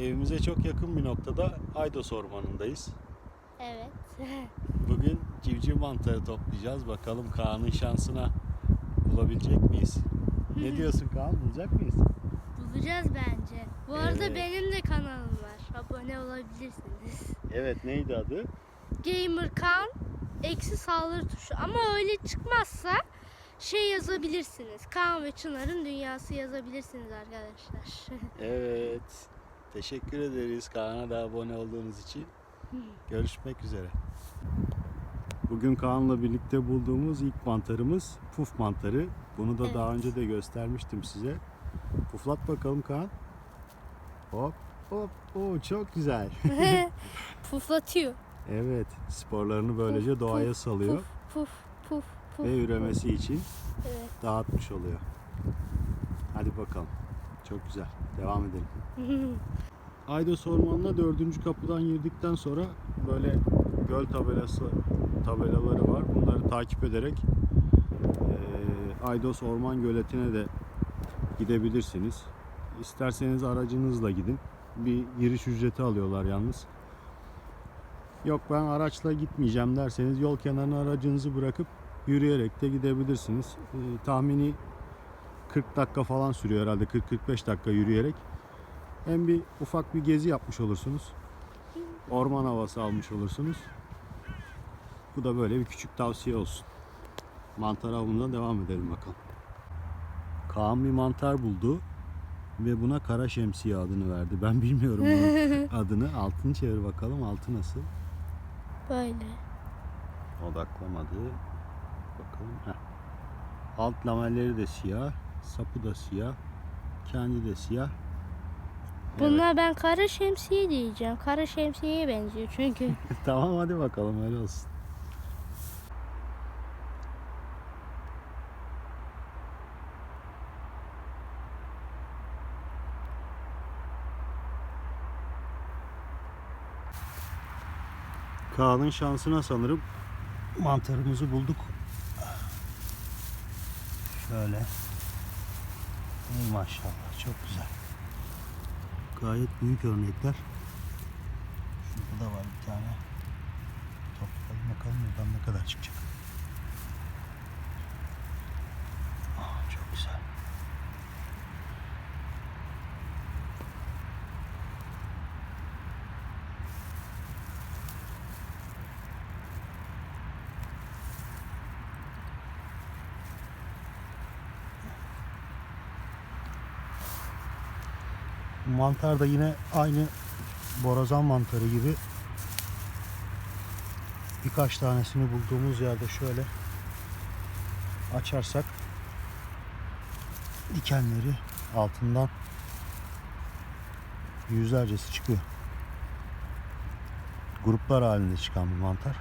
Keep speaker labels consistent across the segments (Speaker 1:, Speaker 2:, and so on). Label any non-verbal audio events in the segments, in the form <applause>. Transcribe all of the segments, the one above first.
Speaker 1: Evimize çok yakın bir noktada Aydos Ormanı'ndayız.
Speaker 2: Evet. <laughs>
Speaker 1: Bugün civciv mantarı toplayacağız. Bakalım Kaan'ın şansına bulabilecek miyiz? Ne <laughs> diyorsun Kaan? Bulacak mıyız?
Speaker 2: Bulacağız bence. Bu arada
Speaker 1: Evet.
Speaker 2: benim de kanalım var. Abone olabilirsiniz. <laughs>
Speaker 1: Evet neydi adı?
Speaker 2: Gamer Kan eksi saldırı tuşu. Ama öyle çıkmazsa şey yazabilirsiniz. Kaan ve Çınar'ın dünyası yazabilirsiniz arkadaşlar.
Speaker 1: Evet. Teşekkür ederiz Kaan'a da abone olduğunuz için. Görüşmek üzere. Bugün Kaan'la birlikte bulduğumuz ilk mantarımız puf mantarı. Bunu da
Speaker 2: Evet.
Speaker 1: daha önce de göstermiştim size. Puflat bakalım Kaan. Hop hop. Oo, çok güzel. <laughs> <laughs>
Speaker 2: Puflatıyor.
Speaker 1: evet. Sporlarını böylece
Speaker 2: Puf,
Speaker 1: doğaya
Speaker 2: puf,
Speaker 1: salıyor
Speaker 2: Puf puf puf puf.
Speaker 1: ve üremesi için
Speaker 2: Evet.
Speaker 1: dağıtmış oluyor. Hadi bakalım. Çok güzel. Devam edelim. <laughs> Aydos Ormanı'na dördüncü kapıdan girdikten sonra böyle göl tabelası tabelaları var. Bunları takip ederek Aydos Orman Göleti'ne de gidebilirsiniz. İsterseniz aracınızla gidin. Bir giriş ücreti alıyorlar yalnız. Yok ben araçla gitmeyeceğim derseniz yol kenarına aracınızı bırakıp yürüyerek de gidebilirsiniz. Eee, tahmini 40 dakika falan sürüyor herhalde 40-45 dakika yürüyerek. Hem bir ufak bir gezi yapmış olursunuz. Orman havası almış olursunuz. Bu da böyle bir küçük tavsiye olsun. Mantar avına devam edelim bakalım. Kaan bir mantar buldu ve buna kara şemsiye adını verdi. Ben bilmiyorum <laughs> adını. Altını çevir bakalım. Altı nasıl?
Speaker 2: Böyle.
Speaker 1: Odaklamadı. Bakalım. Heh. Alt lamelleri de siyah. Sapı da siyah. Kendi de siyah. Evet.
Speaker 2: Bunlar ben kara şemsiye diyeceğim. Kara şemsiyeye benziyor çünkü. <laughs>
Speaker 1: tamam hadi bakalım öyle olsun. Kaan'ın şansına sanırım mantarımızı bulduk. Şöyle. Maşallah çok güzel. Gayet büyük örnekler. Şurada da var bir tane. Toplayalım bakalım buradan ne kadar çıkacak. Aa, çok güzel. Mantar da yine aynı borazan mantarı gibi birkaç tanesini bulduğumuz yerde şöyle açarsak dikenleri altından yüzlercesi çıkıyor. Gruplar halinde çıkan bir mantar.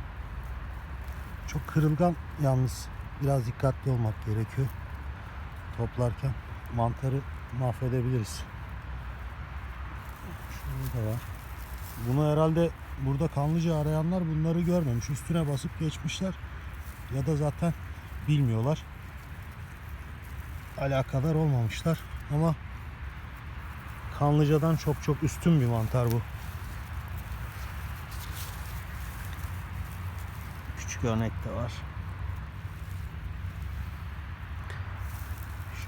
Speaker 1: Çok kırılgan yalnız biraz dikkatli olmak gerekiyor. Toplarken mantarı mahvedebiliriz. Da var. Bunu herhalde burada kanlıca arayanlar bunları görmemiş. Üstüne basıp geçmişler. Ya da zaten bilmiyorlar. Alakadar olmamışlar. Ama kanlıcadan çok çok üstün bir mantar bu. Küçük örnek de var.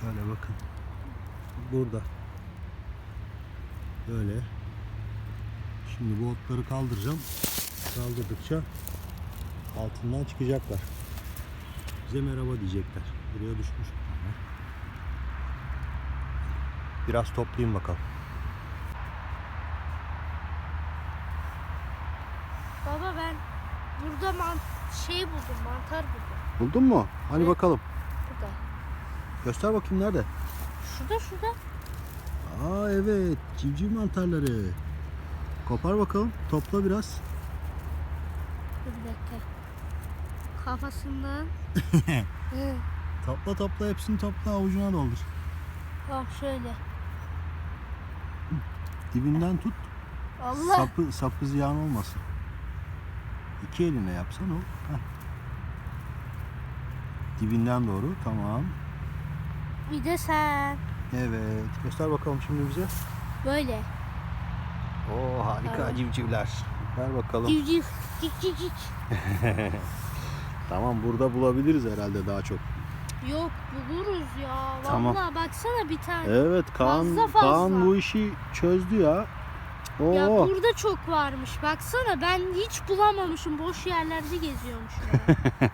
Speaker 1: Şöyle bakın. Burada. Böyle. Şimdi bu otları kaldıracağım. Kaldırdıkça altından çıkacaklar. Bize merhaba diyecekler. Buraya düşmüş bir tane. Biraz toplayayım bakalım.
Speaker 2: Baba ben burada man şey buldum, mantar buldum.
Speaker 1: Buldun mu? Hani
Speaker 2: Evet.
Speaker 1: bakalım.
Speaker 2: Burada.
Speaker 1: Göster bakayım nerede?
Speaker 2: Şurada şurada.
Speaker 1: Aa evet. Civciv mantarları. Kopar bakalım. Topla biraz.
Speaker 2: Dur bir dakika. Kafasından. <laughs>
Speaker 1: Topla topla hepsini topla avucuna doldur.
Speaker 2: tamam şöyle.
Speaker 1: Dibinden tut.
Speaker 2: Allah.
Speaker 1: Sapı, sapı ziyan olmasın. İki eline yapsan o. Heh. Dibinden doğru. Tamam.
Speaker 2: Bir de sen.
Speaker 1: Evet. Göster bakalım şimdi bize.
Speaker 2: Böyle.
Speaker 1: Oo harika
Speaker 2: Tamam.
Speaker 1: civcivler. Ver bakalım.
Speaker 2: Civciv. Cik cik cik.
Speaker 1: Tamam burada bulabiliriz herhalde daha çok.
Speaker 2: Yok buluruz ya.
Speaker 1: Tamam.
Speaker 2: Vallahi baksana bir tane.
Speaker 1: Evet Kaan,
Speaker 2: Fazla fazla.
Speaker 1: Kaan bu işi çözdü ya. Oo.
Speaker 2: Ya burada çok varmış. Baksana ben hiç bulamamışım. Boş yerlerde geziyormuşum. <laughs>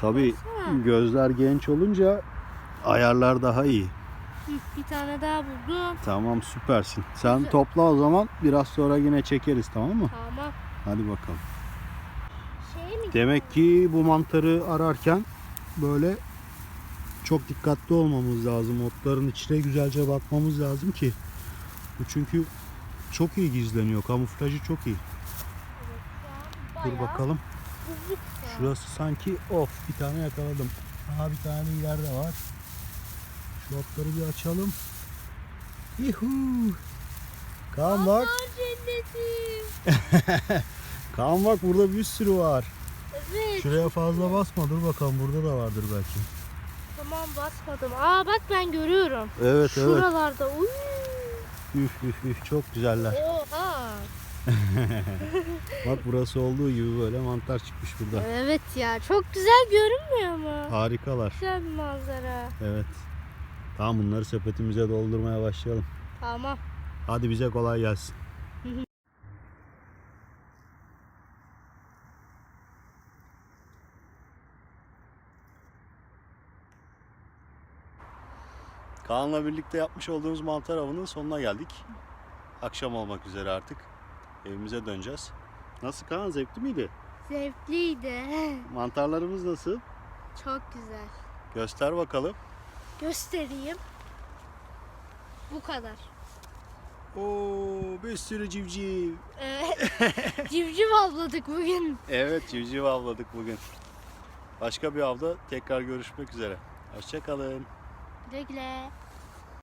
Speaker 1: Tabii
Speaker 2: Baksana.
Speaker 1: gözler genç olunca ayarlar daha iyi.
Speaker 2: Bir tane daha buldum.
Speaker 1: Tamam süpersin. Sen
Speaker 2: Güzel.
Speaker 1: topla o zaman biraz sonra yine çekeriz tamam mı?
Speaker 2: Tamam.
Speaker 1: Hadi bakalım.
Speaker 2: Şey mi?
Speaker 1: Demek ki bu mantarı ararken böyle çok dikkatli olmamız lazım. Otların içine güzelce bakmamız lazım ki. Bu çünkü çok iyi gizleniyor. Kamuflajı çok iyi. Dur bakalım. Şurası sanki of bir tane yakaladım. Aha bir tane de ileride var. Şu otları bir açalım. Yuhuu. Kaan bak. <laughs> Kaan bak burada bir sürü var.
Speaker 2: Evet.
Speaker 1: Şuraya fazla basma dur bakalım burada da vardır belki.
Speaker 2: Tamam basmadım. Aa bak ben görüyorum.
Speaker 1: Evet evet.
Speaker 2: Şuralarda.
Speaker 1: Üf üf üf çok güzeller.
Speaker 2: Oha. <laughs>
Speaker 1: Bak burası olduğu gibi böyle mantar çıkmış burada.
Speaker 2: Evet ya çok güzel görünmüyor mu?
Speaker 1: Harikalar.
Speaker 2: Güzel bir manzara.
Speaker 1: Evet. Tamam bunları sepetimize doldurmaya başlayalım.
Speaker 2: Tamam.
Speaker 1: Hadi bize kolay gelsin. Kaan'la birlikte yapmış olduğumuz mantar avının sonuna geldik. Akşam olmak üzere artık. Evimize döneceğiz. Nasıl Kaan zevkli miydi?
Speaker 2: Zevkliydi. <laughs>
Speaker 1: Mantarlarımız nasıl?
Speaker 2: Çok güzel.
Speaker 1: Göster bakalım.
Speaker 2: Göstereyim. Bu kadar.
Speaker 1: Oo bir sürü civciv.
Speaker 2: Evet. <laughs> Civciv avladık bugün.
Speaker 1: Evet civciv avladık bugün. Başka bir avda tekrar görüşmek üzere. Hoşçakalın.
Speaker 2: Güle güle.